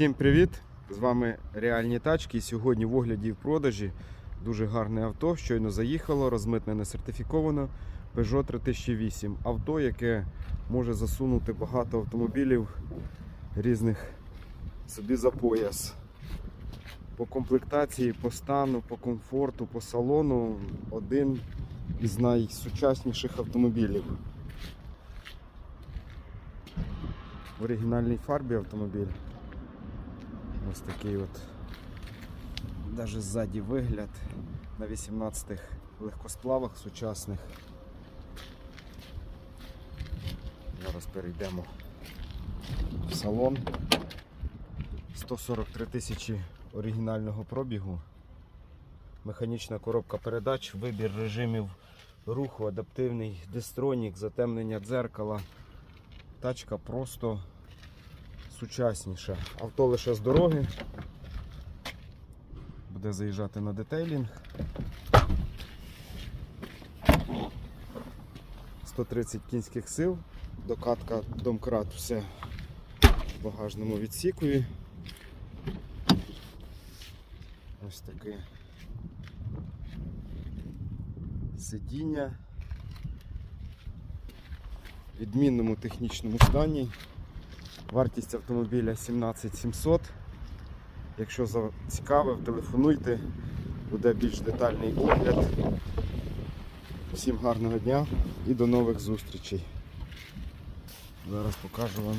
Всім привіт! З вами реальні тачки. Сьогодні в огляді і в продажі дуже гарне авто. Щойно заїхало, розмитнене сертифіковано Peugeot 3008. Авто, яке може засунути багато автомобілів різних собі за пояс. По комплектації, по стану, по комфорту, по салону один із найсучасніших автомобілів. В оригінальній фарбі автомобіль. Ось такий от навіть ззаді вигляд на 18-х легкосплавах сучасних. Зараз перейдемо в салон. 143 тисячі оригінального пробігу. Механічна коробка передач, вибір режимів руху, адаптивний дистронік, затемнення дзеркала. Тачка просто сучасніша. Авто лише з дороги. Буде заїжджати на детейлінг. 130 кінських сил. Докатка домкрат все в багажному відсікові. Ось таке сидіння. В відмінному технічному стані. Вартість автомобіля 17700. Якщо зацікавив, телефонуйте, буде більш детальний огляд. Всім гарного дня і до нових зустрічей. Зараз покажу вам.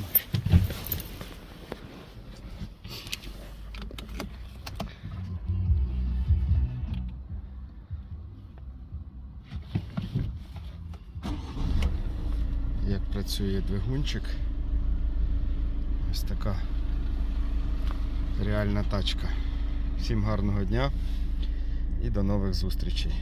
Як працює двигунчик. Ось така реальна тачка. Всім гарного дня і до нових зустрічей.